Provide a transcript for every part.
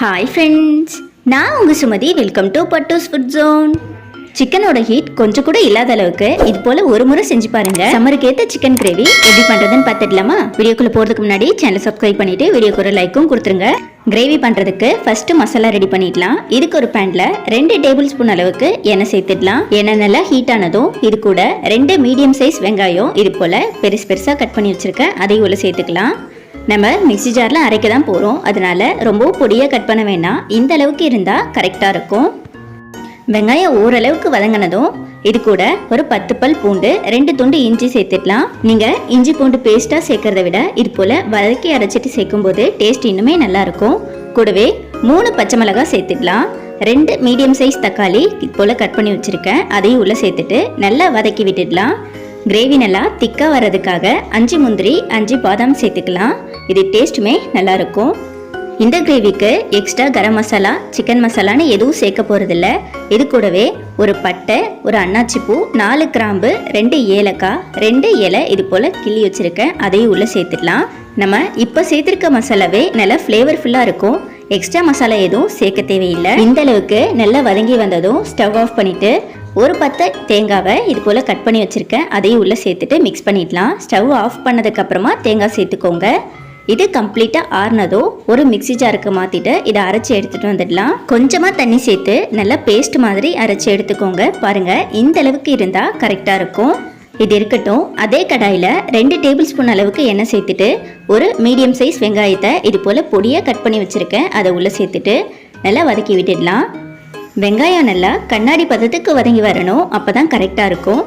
Hi friends நான் உங்கள் Sumathi. Welcome to Pattu's food zone சிக்கனோட ஹீட் கொஞ்சம் கூட இல்லாத அளவுக்கு இது போல ஒரு முறை செஞ்சு பாருங்க. சம்மருக்கு ஏத்த சிக்கன் கிரேவி எப்படி பண்றதுன்னு பார்த்துடலாமா? வீடியோக்குள்ள போறதுக்கு முன்னாடி சேனல் சப்ஸ்கிரைப் பண்ணிட்டு வீடியோக்கு ஒரு லைக்கும் கொடுத்துருங்க. கிரேவி பண்றதுக்கு ஃபர்ஸ்ட் மசாலா ரெடி பண்ணிடலாம். இதுக்கு ஒரு பேன்ல ரெண்டு டேபிள் ஸ்பூன் அளவுக்கு எண்ணெய் சேர்த்துடலாம். எண்ணெய் நல்லா ஹீட் ஆனதும் இது கூட ரெண்டு மீடியம் சைஸ் வெங்காயம் இது போல பெருசு பெருசா கட் பண்ணி வச்சிருக்கேன் அதை உள்ள சேர்த்துக்கலாம். நம்ம மிக்சி ஜாரில் அரைக்க தான் போகிறோம் அதனால் ரொம்ப பொடியாக கட் பண்ண வேண்டாம் இந்த அளவுக்கு இருந்தால் கரெக்டாக இருக்கும். வெங்காயம் ஓரளவுக்கு வதங்கினதும் இது கூட ஒரு பத்து பல் பூண்டு ரெண்டு துண்டு இஞ்சி சேர்த்துக்கலாம். நீங்கள் இஞ்சி பூண்டு பேஸ்ட்டாக சேர்க்கறத விட இது போல் வதக்கி அரைச்சிட்டு சேர்க்கும்போது டேஸ்ட் இன்னுமே நல்லாயிருக்கும் கூடவே மூணு பச்சை மிளகாய் சேர்த்துக்கலாம். ரெண்டு மீடியம் சைஸ் தக்காளி இது போல் கட் பண்ணி வச்சுருக்கேன். அதையும் உள்ளே சேர்த்துட்டு நல்லா வதக்கி விட்டுடலாம். கிரேவி நல்லா திக்காக வர்றதுக்காக அஞ்சு முந்திரி அஞ்சு பாதாம் சேர்த்துக்கலாம். இது டேஸ்ட்டுமே நல்லாயிருக்கும். இந்த கிரேவிக்கு எக்ஸ்ட்ரா கரம் மசாலா சிக்கன் மசாலான்னு எதுவும் சேர்க்க போகிறதில்ல இது கூடவே ஒரு பட்டை ஒரு அன்னாச்சி பூ நாலு கிராம்பு ரெண்டு ஏலக்காய் ரெண்டு இலை இது போல் கிள்ளி வச்சுருக்கேன். அதையும் உள்ளே சேர்த்துடலாம். நம்ம இப்போ சேர்த்துருக்க மசாலாவே நல்லா ஃப்ளேவர்ஃபுல்லாக இருக்கும். எக்ஸ்ட்ரா மசாலா எதுவும் சேர்க்க தேவையில்லை. இந்த அளவுக்கு நல்லா வதங்கி வந்ததும் ஸ்டவ் ஆஃப் பண்ணிவிட்டு ஒரு பத்தை தேங்காவை இது போல் கட் பண்ணி வச்சுருக்கேன். அதையும் உள்ளே சேர்த்துட்டு மிக்ஸ் பண்ணிடலாம். ஸ்டவ் ஆஃப் பண்ணதுக்கப்புறமா தேங்காய் சேர்த்துக்கோங்க. இது கம்ப்ளீட்டாக ஆறுனதோ ஒரு மிக்ஸி ஜாருக்கு மாற்றிட்டு இதை அரைச்சி எடுத்துகிட்டு வந்துடலாம். கொஞ்சமாக தண்ணி சேர்த்து நல்லா பேஸ்ட் மாதிரி அரைச்சி எடுத்துக்கோங்க. பாருங்கள் இந்த அளவுக்கு இருந்தால் கரெக்டாக இருக்கும். இது இருக்கட்டும். அதே கடாயில் ரெண்டு டேபிள் ஸ்பூன் அளவுக்கு எண்ணெய் சேர்த்துட்டு ஒரு மீடியம் சைஸ் வெங்காயத்தை இது போல் பொடியாக கட் பண்ணி வச்சுருக்கேன். அதை உள்ளே சேர்த்துட்டு நல்லா வதக்கி விட்டுடலாம். வெங்காயம் நல்லா கண்ணாடி பதத்துக்கு வதங்கி வரணும். அப்போ தான் கரெக்டாக இருக்கும்.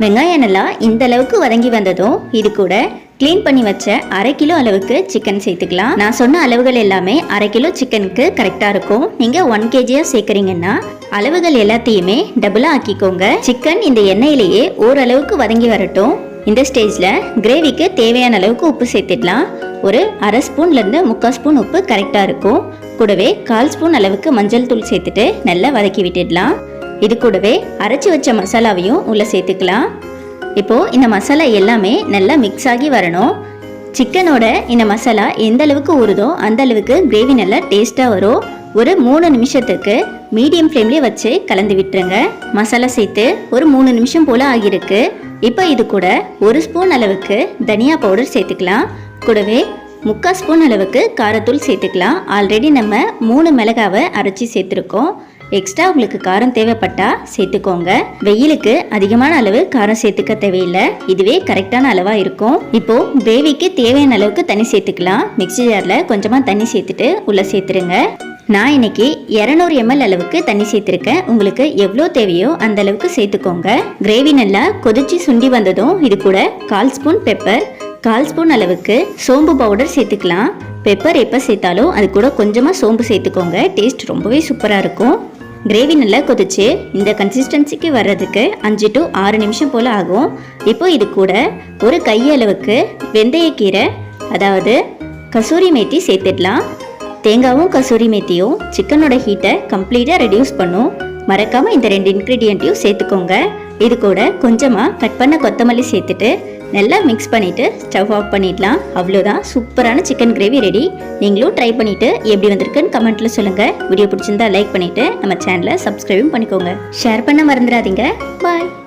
வெங்காயம் நல்லா இந்த அளவுக்கு வதங்கி வந்ததும் இது கூட க்ளீன் பண்ணி வச்ச அரை கிலோ அளவுக்கு சிக்கன் சேர்த்துக்கலாம். நான் சொன்ன அளவுகள் எல்லாமே அரை கிலோ சிக்கனுக்கு கரெக்டாக இருக்கும். நீங்கள் ஒன் கேஜியாக சேர்க்குறீங்கன்னா அளவுகள் எல்லாத்தையுமே டபுளாக ஆக்கிக்கோங்க. சிக்கன் இந்த எண்ணெயிலேயே ஓரளவுக்கு வதங்கி வரட்டும். இந்த ஸ்டேஜில் கிரேவிக்கு தேவையான அளவுக்கு உப்பு சேர்த்துடலாம். ஒரு அரை ஸ்பூன்லேருந்து முக்கால் ஸ்பூன் உப்பு கரெக்டாக இருக்கும். கூடவே கால் ஸ்பூன் அளவுக்கு மஞ்சள் தூள் சேர்த்துட்டு நல்லா வதக்கி விட்டுடலாம். இது கூடவே அரைச்சி வச்ச மசாலாவையும் உள்ளே சேர்த்துக்கலாம். இப்போது இந்த மசாலா எல்லாமே நல்லா மிக்ஸ் ஆகி வரணும். சிக்கனோட இந்த மசாலா எந்த அளவுக்கு ஊறுதோ அந்த அளவுக்கு கிரேவி நல்லா டேஸ்ட்டாக வரும். ஒரு மூணு நிமிஷத்துக்கு மீடியம் ஃப்ளேம்லேயே வச்சு கலந்து விட்டுருங்க. மசாலா சேர்த்து ஒரு மூணு நிமிஷம் போல் ஆகியிருக்கு. இப்போ இது கூட ஒரு ஸ்பூன் அளவுக்கு தனியா பவுடர் சேர்த்துக்கலாம். கூடவே முக்கால் ஸ்பூன் அளவுக்கு காரத்தூள் சேர்த்துக்கலாம். ஆல்ரெடி நம்ம மூணு மிளகாவை அரைச்சி சேர்த்துருக்கோம். எக்ஸ்ட்ரா உங்களுக்கு காரம் தேவைப்பட்டா சேர்த்துக்கோங்க. வெயிலுக்கு அதிகமான அளவு காரம் சேர்த்துக்க தேவையில்லை. இதுவே கரெக்டான அளவா இருக்கும். இப்போ கிரேவிக்கு தேவையான அளவுக்கு தண்ணி சேர்த்துக்கலாம். மிக்சி ஜார்ல கொஞ்சமா தண்ணி சேர்த்துட்டு உள்ள சேர்த்துருங்க. நான் இன்னைக்கு இரநூறு எம்எல் அளவுக்கு தண்ணி சேர்த்துருக்கேன். உங்களுக்கு எவ்வளோ தேவையோ அந்த அளவுக்கு சேர்த்துக்கோங்க. கிரேவி நல்லா கொதிச்சு சுண்டி வந்ததும் இது கூட கால் ஸ்பூன் பெப்பர் கால் ஸ்பூன் அளவுக்கு சோம்பு பவுடர் சேர்த்துக்கலாம். பெப்பர் எப்போ சேர்த்தாலும் அது கூட கொஞ்சமாக சோம்பு சேர்த்துக்கோங்க. டேஸ்ட் ரொம்பவே சூப்பராக இருக்கும். கிரேவி நல்லா கொதிச்சு இந்த கன்சிஸ்டன்சிக்கு வர்றதுக்கு அஞ்சு டு ஆறு நிமிஷம் போல் ஆகும். இப்போ இது கூட ஒரு கையளவுக்கு வெந்தயக்கீரை அதாவது கசூரி மேத்தி சேர்த்துடலாம். தேங்காவும் கசூரி மேத்தியும் சிக்கனோட ஹீட்டை கம்ப்ளீட்டாக ரெடியூஸ் பண்ணும். மறக்காமல் இந்த ரெண்டு இன்க்ரீடியண்ட்டையும் சேர்த்துக்கோங்க. இது கூட கொஞ்சமாக கட் பண்ண கொத்தமல்லி சேர்த்துட்டு நல்லா மிக்ஸ் பண்ணிவிட்டு ஸ்டவ் ஆஃப் பண்ணிடலாம். அவ்வளோதான் சூப்பரான சிக்கன் கிரேவி ரெடி நீங்களும் ட்ரை பண்ணிவிட்டு எப்படி வந்திருக்குன்னு கமெண்ட்டில் சொல்லுங்கள் வீடியோ பிடிச்சிருந்தா லைக் பண்ணிவிட்டு நம்ம சேனலை சப்ஸ்கிரைபும் பண்ணிக்கோங்க. ஷேர் பண்ண மறந்துடாதீங்க. பாய்